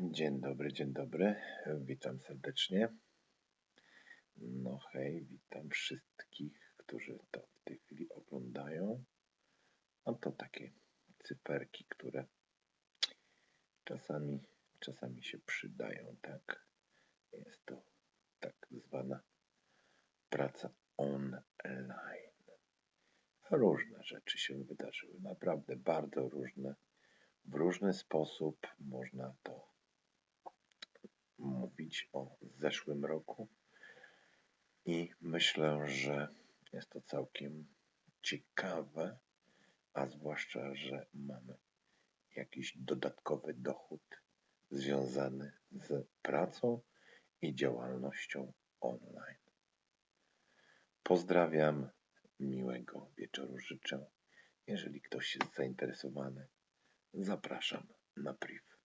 Dzień dobry, dzień dobry. Witam serdecznie. No hej, witam wszystkich, którzy to w tej chwili oglądają. No to takie cyferki, które czasami, czasami się przydają, tak? Jest to tak zwana praca online. Różne rzeczy się wydarzyły, naprawdę bardzo różne. W różny sposób można to mówić o zeszłym roku i myślę, że jest to całkiem ciekawe, a zwłaszcza, że mamy jakiś dodatkowy dochód związany z pracą i działalnością online. Pozdrawiam, miłego wieczoru życzę. Jeżeli ktoś jest zainteresowany, zapraszam na priv.